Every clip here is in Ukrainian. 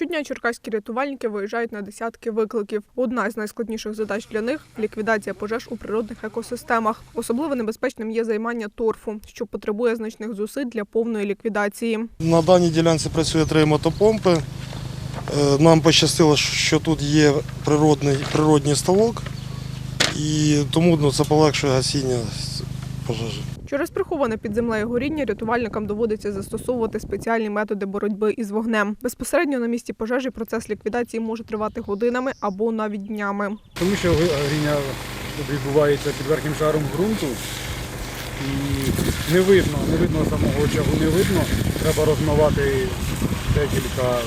Щодня черкаські рятувальники виїжджають на десятки викликів. Одна з найскладніших задач для них ліквідація пожеж у природних екосистемах. Особливо небезпечним є займання торфу, що потребує значних зусиль для повної ліквідації. На даній ділянці працює три мотопомпи. Е, Нам пощастило, що тут є природний, природній ставок, і тому ну, це полегшує гасіння пожежі. Через приховане під землею горіння рятувальникам доводиться застосовувати спеціальні методи боротьби із вогнем. Безпосередньо на місці пожежі процес ліквідації може тривати годинами або навіть днями. Тому що горіння відбувається під верхнім шаром ґрунту і не видно, не видно самого очагу, не видно. Треба розмивати декілька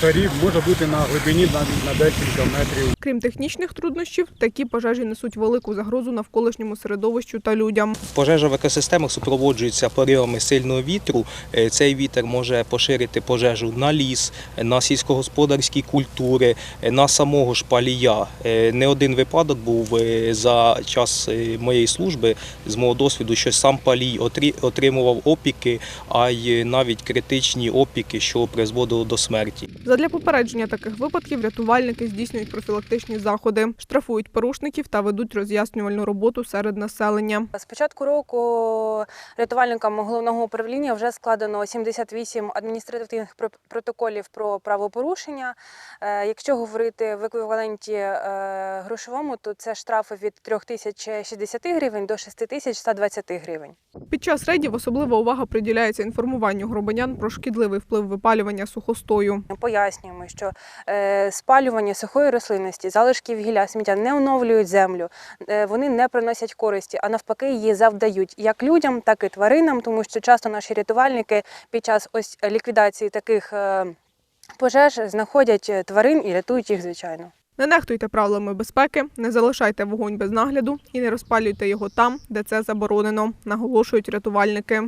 шарів, може бути на глибині навіть на декілька метрів. Крім технічних труднощів, такі пожежі несуть велику загрозу навколишньому середовищу та людям. Пожежа в екосистемах супроводжується поривами сильного вітру. Е, Цей вітер може поширити пожежу на ліс, на сільськогосподарські культури, е, на самого ж палія. Е, Не один випадок був е, за час е, моєї служби з мого досвіду, що сам палій отрі- отримував опіки, а й навіть критичні опіки, що призводило до смерті. Задля попередження таких випадків рятувальники здійснюють профілактичні заходи, штрафують порушників та ведуть роз'яснювальну роботу серед населення. З початку року рятувальникам головного управління вже складено 78 адміністративних протоколів про правопорушення. Е, Якщо говорити в еквіваленті е, грошовому, то це штрафи від 3060 гривень до 6120 гривень. Під час рейдів особлива увага приділяється інформуванню громадян про шкідливий вплив випалювання сухостою. Пояснюємо, що е, спалювання сухої рослинності, залишків гілля, сміття не оновлюють землю, е, вони не приносять користі, а навпаки її завдають як людям, так і тваринам, тому що часто наші рятувальники під час ось ліквідації таких е, пожеж знаходять тварин і рятують їх, звичайно. Не нехтуйте правилами безпеки, не залишайте вогонь без нагляду і не розпалюйте його там, де це заборонено, наголошують рятувальники.